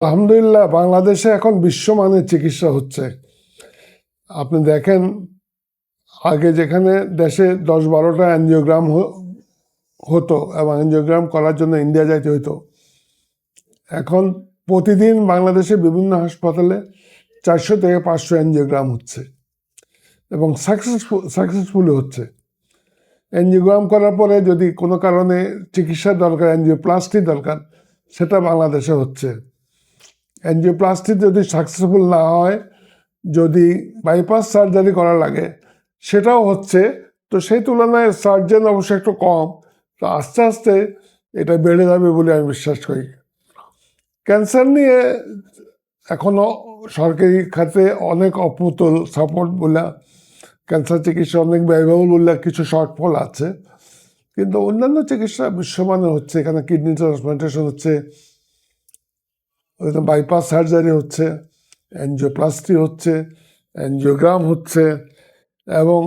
আলহামদুলিল্লাহ, বাংলাদেশে এখন বিশ্বমানের চিকিৎসা হচ্ছে। আপনি দেখেন, আগে যেখানে দেশে দশ বারোটা অ্যানজিওগ্রাম হতো এবং অ্যানজিওগ্রাম করার জন্য ইন্ডিয়া যাইতে হতো এখন প্রতিদিন বাংলাদেশে বিভিন্ন হাসপাতালে চারশো থেকে পাঁচশো অ্যানজিওগ্রাম হচ্ছে এবং সাকসেসফুল সাকসেসফুলি হচ্ছে। অ্যানজিওগ্রাম করার পরে যদি কোনো কারণে চিকিৎসার দরকার অ্যানজিওপ্লাস্টি দরকার, সেটা বাংলাদেশে হচ্ছে। অ্যানজিওপ্লাস্টি যদি সাকসেসফুল না হয়, যদি বাইপাস সার্জারি করা লাগে, সেটাও হচ্ছে, তো সেই তুলনায় সার্জন অবশ্য একটু কম, তো আস্তে আস্তে এটা বেড়ে যাবে বলে আমি বিশ্বাস করি। ক্যান্সার নিয়ে এখনও সরকারি খাতে অনেক অপ্রতুল সাপোর্ট বলে ক্যান্সার চিকিৎসা অনেক ব্যয়বহুল বলে কিছু শর্টফল আছে, কিন্তু অন্যান্য চিকিৎসা বিশ্বমানের হচ্ছে, এখানে কিডনি ট্রান্সপ্লান্টেশন হচ্ছে বাইপাস সার্জারি হচ্ছে অ্যানজিওপ্লাস্টি হচ্ছে অ্যানজিওগ্রাম হচ্ছে, এবং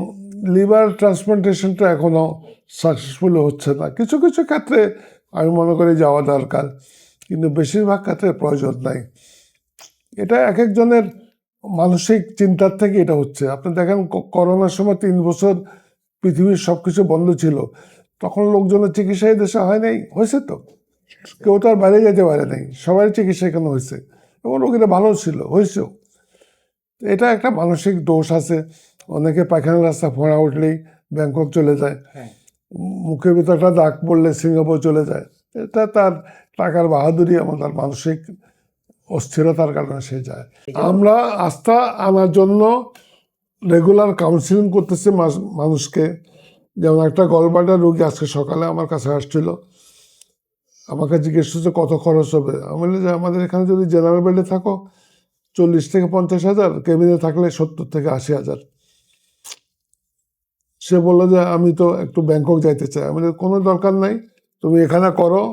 লিভার ট্রান্সপ্লান্টেশনটা এখনও সাকসেসফুল হচ্ছে না। কিছু কিছু ক্ষেত্রে আমি মনে করি যাওয়া দরকার, কিন্তু বেশিরভাগ ক্ষেত্রে প্রয়োজন নাই। এটা এক একজনের মানসিক চিন্তার থেকে এটা হচ্ছে। আপনি দেখেন করোনার সময় তিন বছর পৃথিবীর সব কিছু বন্ধ ছিল, তখন লোকজনের চিকিৎসা এই দেশে হয় নাই, হয়েছে তো? কেউ তো আর বাইরে যেতে পারে নাই। সবাই চিকিৎসা এখানে হয়েছে এবং রোগীরা ভালো ছিল হয়েছেও এটা একটা মানসিক দোষ আছে। অনেকে পায়খানা রাস্তা ফোঁড়া উঠলেই ব্যাংকক চলে যায়। হ্যাঁ। মুখে একটা দাগ পড়লে সিঙ্গাপুর চলে যায়। এটা তার টাকার বাহাদুরি এবং তার মানসিক অস্থিরতার কারণে সে যায়। আমরা আস্থা আনার জন্য রেগুলার কাউন্সিলিং করতেছি মানুষকে। যেমন একটা গলবাটার রোগী আজকে সকালে আমার কাছে আসছিল। আমাকে জিজ্ঞেস করছে, কত খরচ হবে? আমি বললাম, যে আমাদের এখানে যদি জেনারেল বেডে থাকো, চল্লিশ থেকে পঞ্চাশ হাজার কেবিনে থাকলে সত্তর থেকে আশি হাজার। সে বলল যে, আমি তো একটু ব্যাংকক যাইতে চাই। আমি কোনো দরকার নাই, তুমি এখানে করো।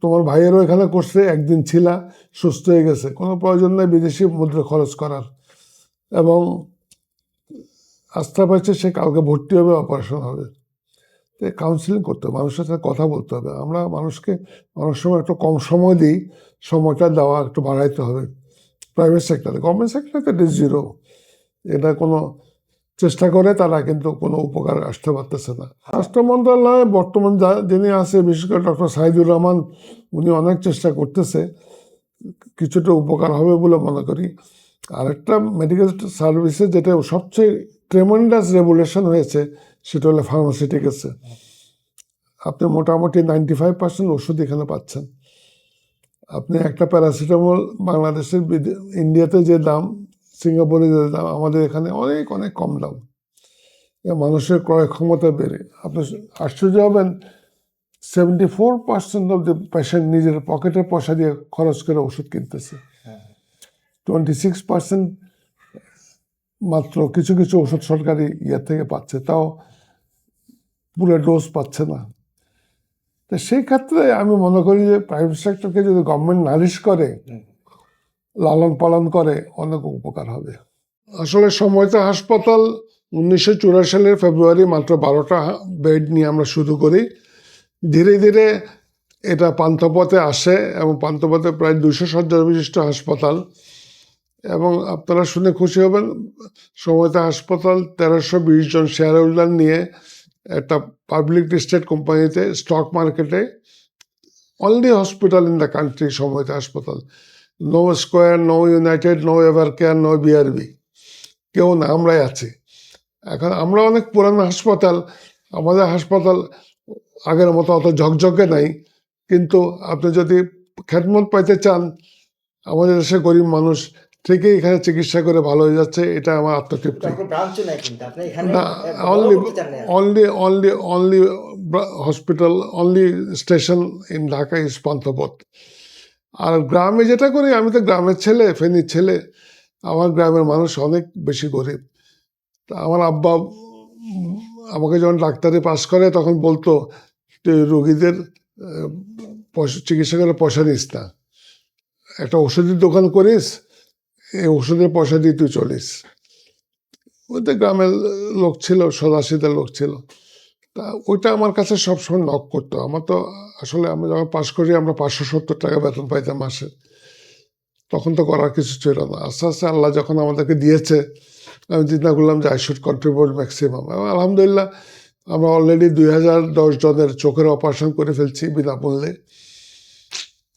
তোমার ভাইয়েরও এখানে করছে একদিন ছিলা, সুস্থ হয়ে গেছে। কোনো প্রয়োজন নেই, বিদেশি মুদ্রা খরচ করার। এবং আস্থা পাচ্ছে সে কালকে ভর্তি হবে অপারেশন হবে। কাউন্সিলিং করতে হবে, মানুষের সাথে কথা বলতে হবে। আমরা মানুষকে অনেক সময় একটু কম সময় দিই, সময়টা দেওয়া একটু বাড়াইতে হবে। প্রাইভেট সেক্টরে গভর্নমেন্ট সেক্টরে তো জিরো এটা কোনো চেষ্টা করে তারা কিন্তু কোনো উপকার আসতে পারতেছে না। স্বাস্থ্য মন্ত্রণালয়ে বর্তমান যা, যিনি আছে, বিশেষ করে ডক্টর সাইদুর রহমান, উনি অনেক চেষ্টা করতেছে। কিছুটা উপকার হবে বলে মনে করি। আরেকটা মেডিকেল সার্ভিসে যেটা সবচেয়ে ট্রেমেন্ডাস রেগুলেশন হয়েছে সেটা হলো ফার্মাসিউটিক্যালসে আপনি মোটামুটি নাইনটি ফাইভ পার্সেন্ট ওষুধ এখানে পাচ্ছেন। আপনি একটা প্যারাসিটামল বাংলাদেশের ইন্ডিয়াতে যে দাম সিঙ্গাপুরে যে দাম, আমাদের এখানে অনেক অনেক কম দাম। মানুষের ক্রয় ক্ষমতা বেড়ে। আপনি আশ্চর্য হবেন seventy four percent of the patient নিজের পকেটের পয়সা দিয়ে খরচ করে ওষুধ কিনতেছে। টোয়েন্টি সিক্স পার্সেন্ট মাত্র কিছু কিছু ওষুধ সরকারি ইয়ে থেকে পাচ্ছে। তাও পুরো ডোজ পাচ্ছে না। তো সেই ক্ষেত্রে আমি মনে করি যে প্রাইভেট সেক্টরকে যদি গভর্নমেন্ট নারিশ করে লালন পালন করে অনেক উপকার হবে। আসলে সময়তে হাসপাতাল উনিশশো চুরাশি সালের ফেব্রুয়ারি মাত্র বারোটা বেড নিয়ে আমরা শুরু করি। ধীরে ধীরে এটা পান্থপথে আসে এবং পান্থপথে প্রায় দুশো শয্যা বিশিষ্ট হাসপাতাল। এবং আপনারা শুনে খুশি হবেন সময়তে হাসপাতাল তেরোশো বিশ জন শেয়ার হোল্ডার নিয়ে একটা পাবলিক লিস্টেড কোম্পানিতে স্টক মার্কেটে only hospital in the country সময়তে হাসপাতাল no Square no United no Ever Care no BRB কেউ না, আমরাই আছি। এখন আমরা অনেক পুরানো হাসপাতাল, আমাদের হাসপাতাল আগের মতো অত ঝকঝকে নাই। কিন্তু আপনি যদি খ্যাতমত পাইতে চান, আমাদের দেশে গরিব মানুষ ঠিকই এখানে চিকিৎসা করে ভালো হয়ে যাচ্ছে এটা আমার আত্মতৃপ্তি। না only. Only only only hospital only station in Dhaka is Panthapath আর গ্রামে যেটা করি আমি তো গ্রামের ছেলে ফেনীর ছেলে আমার গ্রামের মানুষ অনেক বেশি গরিব। তা আমার আব্বা আমাকে যখন ডাক্তারি পাস করে তখন বলতো তুই রোগীদের পয়সা- চিকিৎসা করে পয়সা নিস না। একটা ওষুধের দোকান করিস ওষুধের পয়সা দিয়ে তুই চলিস। ওইটা গ্রামের লোক ছিল, সদাশিদের লোক ছিল। তা ওইটা আমার কাছে সবসময় নক করতো। আমার তো আসলে আমি যখন পাস করি, আমরা পাঁচশো সত্তর টাকা বেতন পাইতাম মাসে। তখন তো করার কিছু ছিল না। আস্তে আস্তে আল্লাহ যখন আমাদেরকে দিয়েছে, আমি চিন্তা করলাম যে আই শুড কন্ট্রিবিউট ম্যাক্সিমাম এবং আলহামদুলিল্লাহ, আমরা অলরেডি দুই হাজার দশ জনের চোখের অপারেশন করে ফেলছি বিনামূল্যে।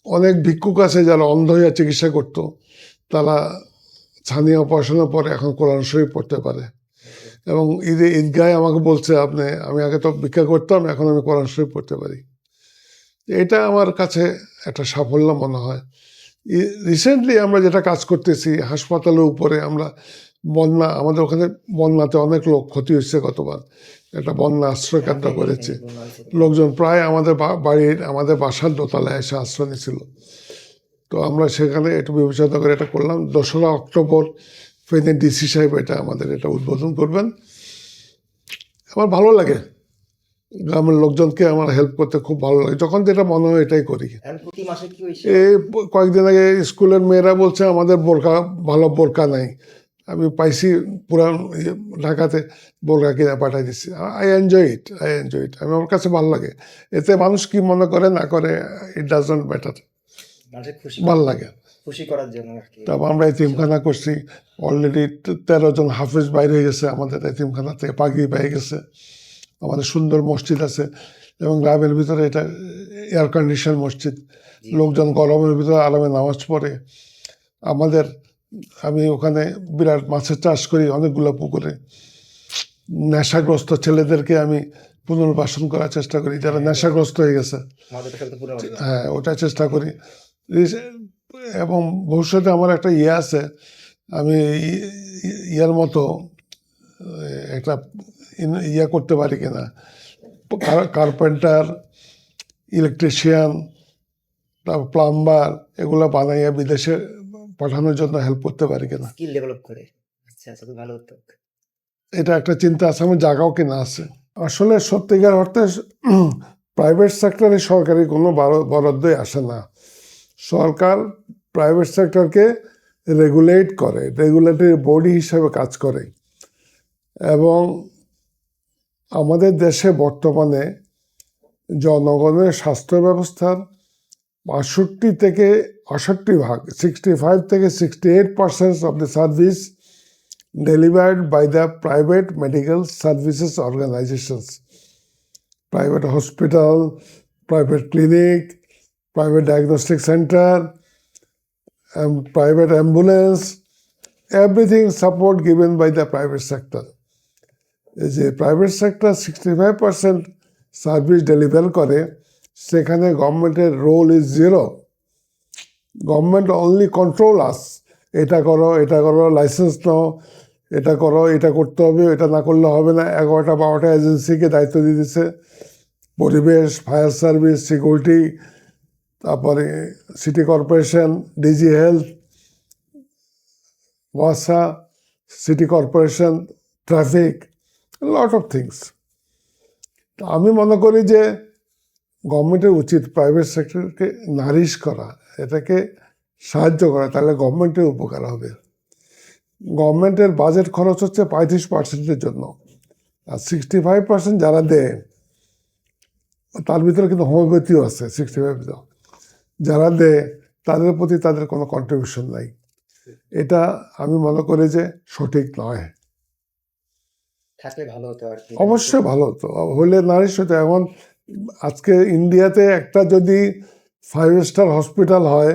অনেক ভিক্ষুক আছে যারা অন্ধ হয়ে চিকিৎসা করতো। তারা স্থানীয় অপারেশনের পরে এখন কোরআন শরীফ পড়তে পারে এবং ঈদে ঈদগাহে আমাকে বলছে আপনি আমি আগে তো ভিক্ষা করতাম এখন আমি কোরআন শরীফ পড়তে পারি এটা আমার কাছে একটা সাফল্য মনে হয় রিসেন্টলি আমরা যেটা কাজ করতেছি হাসপাতালের উপরে আমরা বন্যা আমাদের ওখানে বন্যাতে অনেক লোক ক্ষতি হয়েছে গতবার একটা বন্যা আশ্রয় কেন্দ্র করেছি লোকজন প্রায় আমাদের বাড়ির আমাদের বাসার দোতলায় এসে আশ্রয় নিয়েছিল তো আমরা সেখানে একটু বিবেচনা করে এটা করলাম। দোসরা অক্টোবর ফেনে ডিসি সাহেব এটা আমাদের এটা উদ্বোধন করবেন। আমার ভালো লাগে। গ্রামের লোকজনকে আমার হেল্প করতে খুব ভালো লাগে। যখন যেটা মনে হয় এটাই করি। এই কয়েকদিন আগে স্কুলের মেয়েরা বলছে আমাদের বোরকা ভালো বোরকা নাই। আমি পাইছি পুরান ইয়ে ঢাকাতে বোরকা কিনে পাঠাই দিচ্ছি। I enjoy it I enjoy it আমি আমার কাছে ভালো লাগে। এতে মানুষ কি মনে করে না করে ইট ডাজন্ট ম্যাটার মানুষের খুশি ভালো লাগে। খুশি করার জন্য তারপর আমরা এতিমখানা করছি। অলরেডি তেরো জন হাফেজ বাইরে হয়ে গেছে আমাদের এতিমখানা থেকে পাগি পেয়ে গেছে। আমাদের সুন্দর মসজিদ আছে এবং গ্রামের ভিতরে এটা এয়ার কন্ডিশন মসজিদ। লোকজন গরমের ভিতরে আরামে নামাজ পড়ে। আমাদের আমি ওখানে বিরাট মাছের চাষ করি অনেকগুলো পুকুরে। নেশাগ্রস্ত ছেলেদেরকে আমি পুনর্বাসন করার চেষ্টা করি। যারা নেশাগ্রস্ত হয়ে গেছে। হ্যাঁ ওটা চেষ্টা করি। এবং ভবিষ্যতে আমার একটা ইয়ে আছে আমি ই- ই- মতো একটা ইয়ে করতে পারি কিনা। কার্পেন্টার ইলেকট্রিশিয়ান তারপর প্লাম্বার এগুলো বানাইয়া বিদেশে পাঠানোর জন্য হেল্প করতে পারি কিনা। স্কিল ডেভেলপ করে। আচ্ছা আচ্ছা ভালো উদ্যোগ এটা একটা চিন্তা আছে আমার জায়গাও কিনা আছে। আসলে সত্যিকার অর্থে প্রাইভেট সেক্টরে সরকারি কোনো বরাদ- বরাদ্দই আসে না। সরকার প্রাইভেট সেক্টরকে রেগুলেট করে রেগুলেটরি বডি হিসেবে কাজ করে। এবং আমাদের দেশে বর্তমানে জনগণের স্বাস্থ্য ব্যবস্থার বাষট্টি থেকে আষট্টি ভাগ সিক্সটি ফাইভ থেকে sixty eight percent of the service delivered by the private medical services organizations private hospital private clinic private diagnostic center and private ambulance, everything support by the private sector. এই যে private sector sixty five percent service deliver করে, সেখানে গভর্নমেন্টের role is zero government only control us এটা করো এটা করো licence নাও, এটা করো, এটা করতে হবে, এটা না করলে হবে না। এগারোটা বারোটা এজেন্সিকে দায়িত্ব দিয়ে দিচ্ছে। পরিবেশ ফায়ার সার্ভিস সিকিউরিটি তারপরে city corporation DG health Wasa, city corporation, traffic lot of things আমি মনে করি যে গভর্নমেন্টের উচিত প্রাইভেট সেক্টরকে নারিশ করা, এটাকে সাহায্য করা, তাহলে গভর্নমেন্টের উপকার হবে। গভর্নমেন্টের বাজেট খরচ হচ্ছে পঁয়ত্রিশ পার্সেন্টের জন্য। আর সিক্সটি ফাইভ পার্সেন্ট যারা দেয়, তার ভিতরে কিন্তু হোমিওপ্যাথিও আছে সিক্সটি ফাইভ যারা দেয় তাদের প্রতি তাদের কোনো কন্ট্রিবিউশন নাই। এটা আমি মনে করি যে সঠিক নয়। থাকলে ভালো হতো আর অবশ্যই ভালো তো হলে নারিশ হতো এমন আজকে ইন্ডিয়াতে একটা যদি ফাইভ স্টার হসপিটাল হয়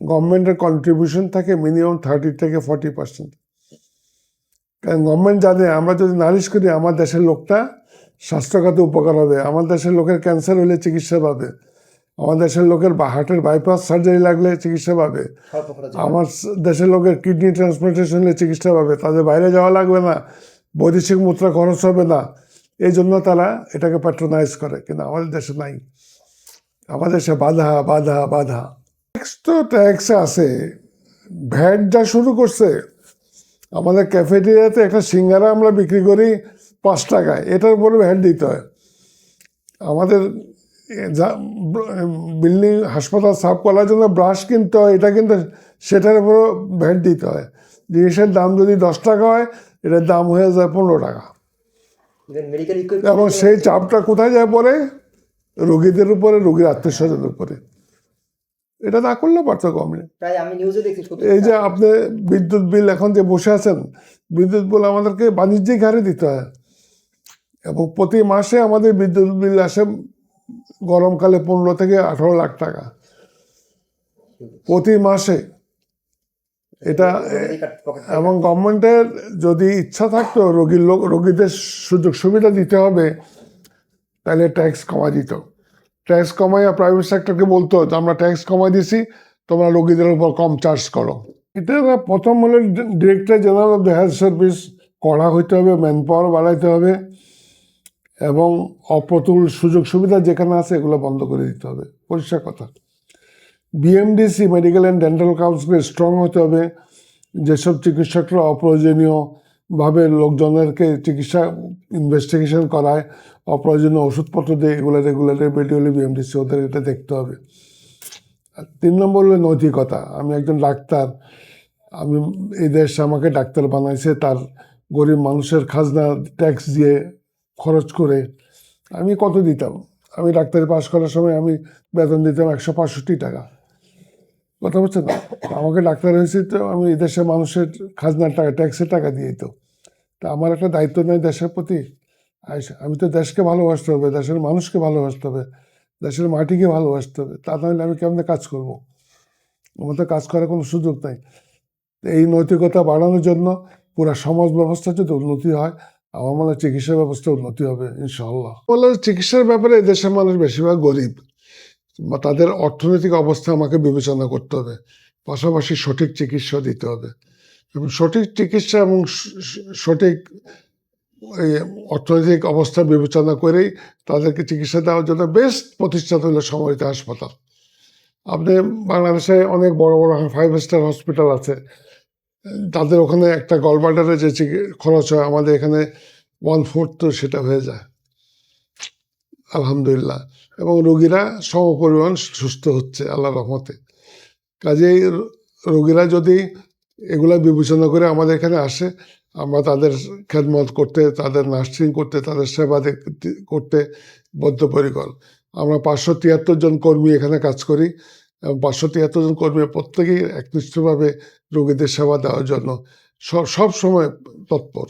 গভর্নমেন্টের কন্ট্রিবিউশন থাকে মিনিমাম থার্টি থেকে ফর্টি পার্সেন্ট কারণ গভর্নমেন্ট জানে আমরা যদি নারিশ করি আমার দেশের লোকটা স্বাস্থ্যখাতে উপকার হবে আমার দেশের লোকের ক্যান্সার হলে চিকিৎসা পাবে। আমার দেশের লোকের বা হার্টের বাইপাস সার্জারি লাগলে চিকিৎসা পাবে। আমার দেশের লোকের কিডনি ট্রান্সপ্লান্টেশন হলে চিকিৎসা পাবে। তাদের বাইরে যাওয়া লাগবে না। বৈদেশিক মুদ্রা খরচ হবে না। এই জন্য তারা এটাকে প্যাট্রোনাইজ করে কিন্তু আমাদের দেশে নাই। আমাদের দেশে বাধা বাধা বাধা। ট্যাক্স তো ট্যাক্স আছে। ভ্যাট যা শুরু করছে। আমাদের ক্যাফেটেরিয়াতে একটা সিঙ্গারা আমরা বিক্রি করি পাঁচ টাকায়। এটার উপরে ভ্যাট দিতে হয়। আমাদের বিল্ডিং হাসপাতাল সাফ করার জন্য ব্রাশ কিনতে হয় এটা কিন্তু সেটার উপরও ভ্যাট দিতে হয়। জিনিসের দাম যদি দশ টাকা হয় এটার দাম হয়ে যায় পনেরো টাকা। এবং সেই চাপটা কোথায় যায় পরে? রোগীদের উপরে রোগীর আত্মীয় স্বজনের উপরে। এটা না করলে পারতো সত্তর এই যে আপনি বিদ্যুৎ বিল এখন যে বসে আছেন বিদ্যুৎ বিল আমাদেরকে বাণিজ্যিক হারে দিতে হয়। এবং প্রতি মাসে আমাদের বিদ্যুৎ বিল আসে গরমকালে পনেরো থেকে আঠারো লাখ টাকা। প্রতি মাসে এটা, এবং গভর্নমেন্টের যদি ইচ্ছা থাকতো, রোগীর লোক, রোগীদের সুযোগ সুবিধা দিতে হবে, তাহলে ট্যাক্স কমা দিত। ট্যাক্স কমাইয়া প্রাইভেট সেক্টরকে বলতো যে, আমরা ট্যাক্স কমাই দিছি, তোমরা রোগীদের উপর কম চার্জ করো। এটা প্রথম হলে director general of the health service কড়া হইতে হবে ম্যান পাওয়ার বাড়াইতে হবে। এবং অপ্রতুল সুযোগ সুবিধা যেখানে আছে এগুলো বন্ধ করে দিতে হবে। পরিষ্কার কথা। BMDC medical and dental council strong হতে হবে। যেসব চিকিৎসকরা অপ্রয়োজনীয়ভাবে লোকজনেরকে চিকিৎসা ইনভেস্টিগেশন করায়, অপ্রয়োজনীয় ওষুধপত্র দেয়, এগুলো রেগুলেটর বেটিওলি বিএমডিসি ওদের এটা দেখতে হবে। আর তিন নম্বর হলো নৈতিকতা। আমি একজন ডাক্তার। আমি এই দেশ আমাকে ডাক্তার বানাইছে, তার গরিব মানুষের খাজনা ট্যাক্স দিয়ে খরচ করে আমি কত দিতাম? আমি ডাক্তারি পাশ করার সময় আমি বেতন দিতাম একশো পঁয়ষট্টি টাকা। কথা বলছেন না আমাকে ডাক্তার হয়েছে তো আমি দেশের মানুষের খাজনার টাকা, ট্যাক্সের টাকা দিয়ে তো তা আমার একটা দায়িত্ব নেই দেশের প্রতি। আমি তো দেশকে ভালোবাসতে হবে, দেশের মানুষকে ভালোবাসতে হবে, দেশের মাটিকে ভালোবাসতে হবে। তা নাহলে আমি কেমনে কাজ করব? আমার তো কাজ করার কোনো সুযোগ নাই। এই নৈতিকতা বাড়ানোর জন্য পুরো সমাজ ব্যবস্থা যদি উন্নতি হয় আমার মনে হয় চিকিৎসা ব্যবস্থা উন্নতি হবে ইনশাল্লাহ বলে চিকিৎসার ব্যাপারে এই দেশের মানুষ বেশিরভাগ গরিব। বা তাদের অর্থনৈতিক অবস্থা আমাকে বিবেচনা করতে হবে। পাশাপাশি সঠিক চিকিৎসা দিতে হবে। এবং সঠিক চিকিৎসা এবং সঠিক অর্থনৈতিক অবস্থা বিবেচনা করেই তাদেরকে চিকিৎসা দেওয়ার জন্য বেস্ট প্রতিষ্ঠান হলো সমরিত হাসপাতাল। আপনি বাংলাদেশে অনেক বড় বড় ফাইভ স্টার হসপিটাল আছে। তাদের ওখানে একটা গলবার্ডারে যে খরচ হয়, আমাদের এখানে ওয়ান ফোর্থ তো সেটা হয়ে যায়। আলহামদুলিল্লাহ। এবং রোগীরা সমপরিমাণ সুস্থ হচ্ছে, আল্লাহ রহমতে। কাজেই রোগীরা যদি এগুলা বিবেচনা করে আমাদের এখানে আসে, আমরা তাদের খেদমত করতে, তাদের নার্সিং করতে, তাদের সেবা করতে বদ্ধপরিকর। আমরা পাঁচশো তিয়াত্তর জন কর্মী এখানে কাজ করি। পাঁচশো এতজন জন কর্মী প্রত্যেকেই একনিষ্ঠভাবে রোগীদের সেবা দেওয়ার জন্য সব সময় তৎপর।